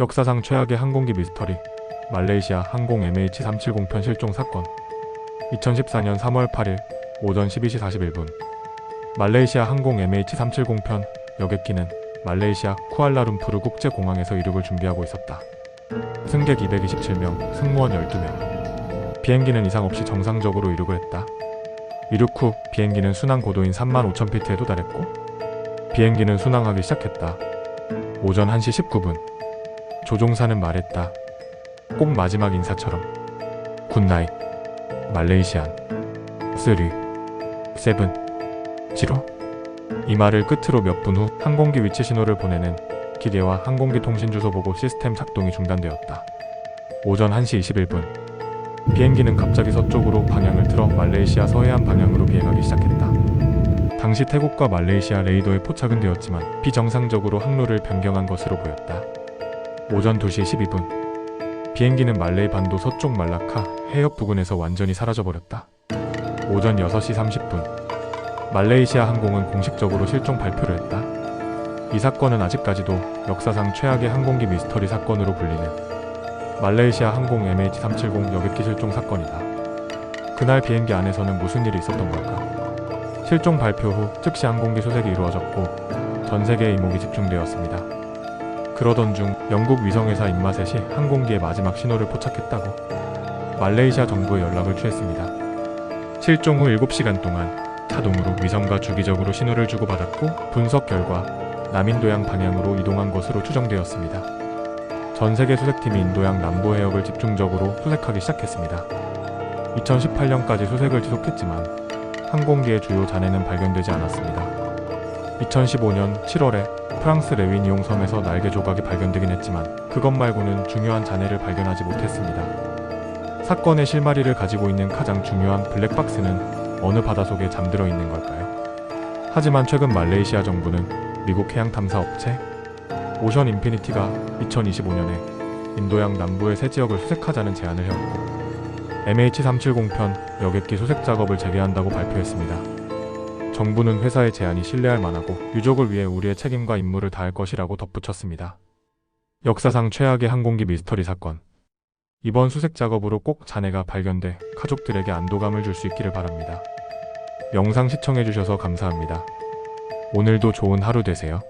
역사상 최악의 항공기 미스터리 말레이시아 항공 MH370편 실종 사건 2014년 3월 8일 오전 12시 41분 말레이시아 항공 MH370편 여객기는 말레이시아 쿠알라룸푸르 국제공항에서 이륙을 준비하고 있었다. 승객 227명, 승무원 12명. 비행기는 이상 없이 정상적으로 이륙을 했다. 이륙 후 비행기는 순항 고도인 3만 5천 피트에 도달했고 비행기는 순항하기 시작했다. 오전 1시 19분 조종사는 말했다. 꼭 마지막 인사처럼 굿나잇 말레이시안 쓰리 세븐 지로 이 말을 끝으로 몇 분 후 항공기 위치 신호를 보내는 기계와 항공기 통신 주소 보고 시스템 작동이 중단되었다. 오전 1시 21분 비행기는 갑자기 서쪽으로 방향을 틀어 말레이시아 서해안 방향으로 비행하기 시작했다. 당시 태국과 말레이시아 레이더에 포착은 되었지만 비정상적으로 항로를 변경한 것으로 보였다. 오전 2시 12분 비행기는 말레이 반도 서쪽 말라카 해협 부근에서 완전히 사라져버렸다. 오전 6시 30분 말레이시아 항공은 공식적으로 실종 발표를 했다. 이 사건은 아직까지도 역사상 최악의 항공기 미스터리 사건으로 불리는 말레이시아 항공 MH370 여객기 실종 사건이다. 그날 비행기 안에서는 무슨 일이 있었던 걸까? 실종 발표 후 즉시 항공기 수색이 이루어졌고 전 세계의 이목이 집중되었습니다. 그러던 중 영국 위성회사 인마셋이 항공기의 마지막 신호를 포착했다고 말레이시아 정부에 연락을 취했습니다. 실종 후 7시간 동안 자동으로 위성과 주기적으로 신호를 주고받았고 분석 결과 남인도양 방향으로 이동한 것으로 추정되었습니다. 전 세계 수색팀이 인도양 남부 해역을 집중적으로 수색하기 시작했습니다. 2018년까지 수색을 지속했지만 항공기의 주요 잔해는 발견되지 않았습니다. 2015년 7월에 프랑스 레위니옹 섬에서 날개 조각이 발견되긴 했지만 그것 말고는 중요한 잔해를 발견하지 못했습니다. 사건의 실마리를 가지고 있는 가장 중요한 블랙박스는 어느 바다 속에 잠들어 있는 걸까요? 하지만 최근 말레이시아 정부는 미국 해양 탐사 업체 오션 인피니티가 2025년에 인도양 남부의 새 지역을 수색하자는 제안을 해왔고 MH370편 여객기 수색 작업을 재개한다고 발표했습니다. 정부는 회사의 제안이 신뢰할 만하고 유족을 위해 우리의 책임과 임무를 다할 것이라고 덧붙였습니다. 역사상 최악의 항공기 미스터리 사건. 이번 수색 작업으로 꼭 잔해가 발견돼 가족들에게 안도감을 줄 수 있기를 바랍니다. 영상 시청해주셔서 감사합니다. 오늘도 좋은 하루 되세요.